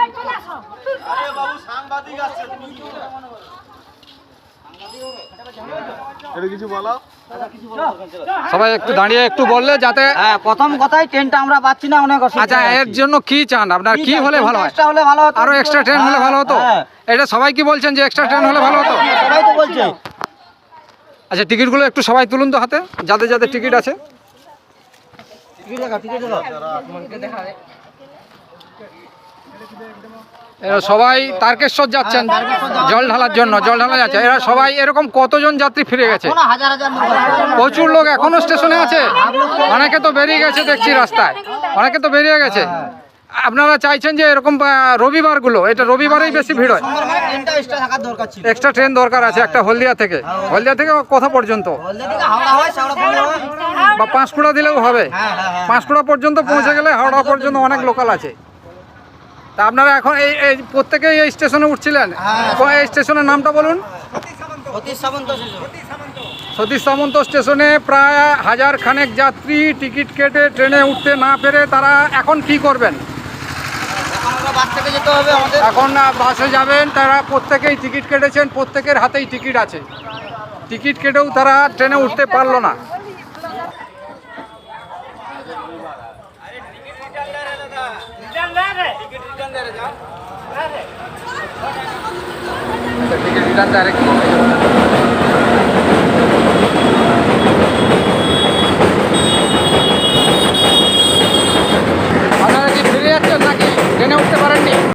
আরে বাবু সাংবাদিক আসছে তুমি কি এটা কিছু বলো। সবাই একটু দাঁড়িয়ে একটু বললে যাতে হ্যাঁ প্রথম কথাই ট্রেনটা আমরা পাচ্ছি না অনেক অসুবিধা আচ্ছা এর জন্য কি চান? আপনার কি হলে ভালো হয়? extra হলে ভালো হতো? আরও এক্সট্রা ট্রেন হলে ভালো হতো? হ্যাঁ, এটা সবাই কি বলছেন যে এক্সট্রা ট্রেন হলে ভালো হতো? সবাই তো বলছে। আচ্ছা টিকিটগুলো একটু সবাই তুলুন তো হাতে। যাদের যাদের টিকিট আছে। টিকিট দেখাও টিকিট দেখাও এরা সবাই তারকেশ্বর যাচ্ছেন। জল ঢালার জন্য জল ঢালা যাচ্ছে। এরা সবাই এরকম কতজন যাত্রী ফিরে গেছে। প্রচুর লোক এখনও স্টেশনে আছে। অনেকে তো বেরিয়ে গেছে দেখছি রাস্তায়। অনেকে তো বেরিয়ে গেছে। আপনারা চাইছেন যে এরকম রবিবারগুলো এটা রবিবারেই বেশি ভিড় হয়। এক্সট্রা ট্রেন দরকার আছে একটা হলদিয়া থেকে। হলদিয়া থেকে কোথা পর্যন্ত? বা পাঁশকুড়া দিলেও হবে। হ্যাঁ হ্যাঁ হ্যাঁ। পাঁশকুড়া পর্যন্ত পৌঁছে গেলে হাওড়া পর্যন্ত অনেক লোকাল আছে। তা আপনারা এখন এই এই প্রত্যেকেই এই স্টেশনে উঠছিলেন? তো এই স্টেশনের নামটা বলুন। সতীশ সামন্ত স্টেশনে। প্রায় হাজার খানেক যাত্রী টিকিট কেটে ট্রেনে উঠতে না পেরে তারা এখন কি করবেন? এখন বাসে যাবেন তারা প্রত্যেকেই টিকিট কেটেছেন প্রত্যেকের হাতেই টিকিট আছে। টিকিট কেটেও তারা ট্রেনে উঠতে পারল না। Ticket return direct